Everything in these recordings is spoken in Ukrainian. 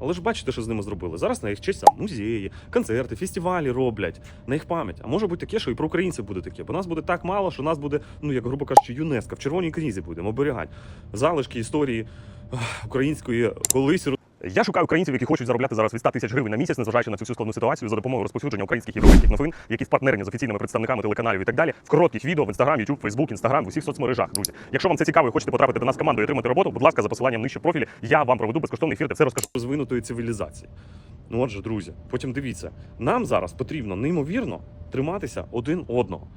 Але ж бачите, що з ними зробили. Зараз на їх честь там музеї, концерти, фестивалі роблять на їх пам'ять. А може бути таке, що і про українців буде таке. Бо нас буде так мало, що нас буде, ну як грубо кажучи, ЮНЕСКО в червоній книзі будемо оберігати. Залишки історії української колись. Я шукаю українців, які хочуть заробляти зараз від 100 тисяч гривень на місяць, незважаючи на цю всю складну ситуацію за допомогою розповсюдження українських європейських новин, які впартнерені з офіційними представниками телеканалів і так далі, в коротких відео в Instagram, YouTube, Facebook, Instagram, в усіх соцмережах. Друзі, якщо вам це цікаво і хочете потрапити до нас в команду і отримати роботу, будь ласка, за посиланням нижче профілі, я вам проведу безкоштовний ефір, де все розкажу. Розвинутої цивілізації. Ну отже, друзі, потім дивіться, нам зараз потрібно неймовірно триматися один одного.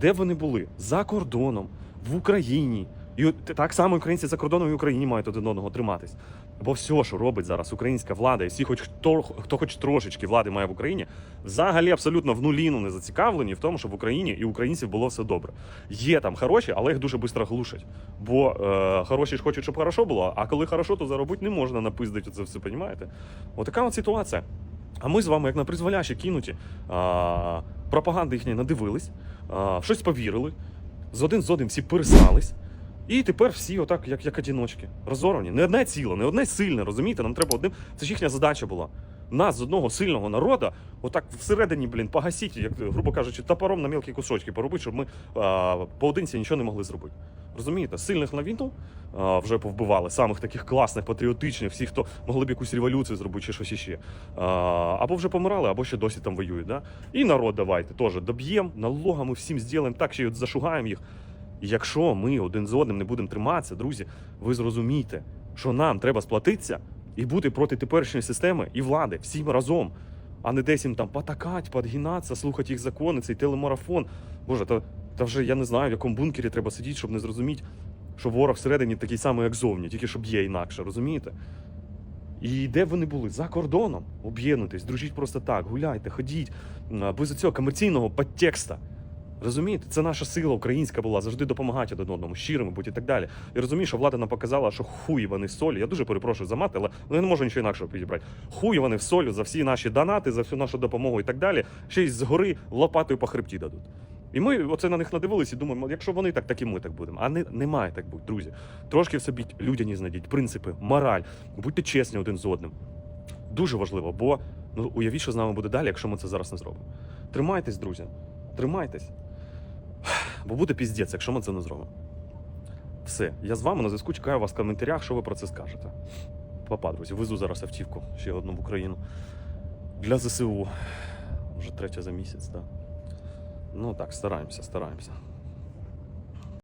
Де вони були? За кордоном, в Україні. І так само українці за кордоном і Україні мають один одного триматись. Бо все, що робить зараз українська влада, і всі, хоч хто, хто хоч трошечки влади має в Україні, взагалі абсолютно в нуліну не зацікавлені в тому, щоб в Україні і українців було все добре. Є там хороші, але їх дуже швидко глушать. Бо е, хороші ж хочуть, щоб хорошо було, а коли хорошо, то заробити не можна напиздити це все, понімаєте? Отака от ситуація. А ми з вами, як на призволяще кинуті, а, пропаганди їхньої надивились, а, щось повірили, з один з одним всі пересрались. І тепер всі отак, як, як одіночки, розорвані. Не одне ціле, не одне сильне, розумієте? Нам треба одним. Це ж їхня задача була. Нас з одного сильного народу, отак всередині, блін, погасіть, як, грубо кажучи, топором на мілкі кусочки поробити, щоб ми а, поодинці нічого не могли зробити. Розумієте, сильних на війну а, вже повбивали, самих таких класних, патріотичних, всіх, хто могли б якусь революцію зробити чи щось іще. А, або вже помирали, або ще досі там воюють. Да? І народ давайте теж доб'ємо, налогами всім зробимо так, ще й зашугаємо їх. Якщо ми один з одним не будемо триматися, друзі, ви зрозумієте, що нам треба сплатитися і бути проти теперішньої системи і влади всім разом, а не десь їм там потакать, подгинатися, слухати їх закони, цей телемарафон. Боже, та, та вже я не знаю, в якому бункері треба сидіти, щоб не зрозуміти, що ворог всередині такий самий, як зовні, тільки щоб є інакше, розумієте? І де вони були? За кордоном. Об'єднуйтесь, дружіть просто так, гуляйте, ходіть, без цього комерційного підтекста. Розумієте, це наша сила українська була завжди допомагати один одному, щирими будь і так далі. І розумію, що влада нам показала, що хуй вони в солі. Я дуже перепрошую за мат, але ну, я не можу нічого інакшого підібрати. Хуй вони в солі за всі наші донати, за всю нашу допомогу і так далі. Ще й згори лопатою по хребті дадуть. І ми оце на них надивилися і думаємо, якщо вони так, так і ми так будемо. А не, не так бути, друзі. Трошки в собі людяність знайдіть, принципи, мораль, будьте чесні один з одним. Дуже важливо, бо ну уявіть, що з нами буде далі, якщо ми це зараз не зробимо. Тримайтесь, друзі, тримайтесь. Бо буде піздець, якщо ми це не зробимо. Все, я з вами на зв'язку чекаю вас в коментарях, що ви про це скажете. Папа, друзі, везу зараз автівку ще одну в Україну. Для ЗСУ. Вже третя за місяць, так. Ну так, стараємося, стараємося.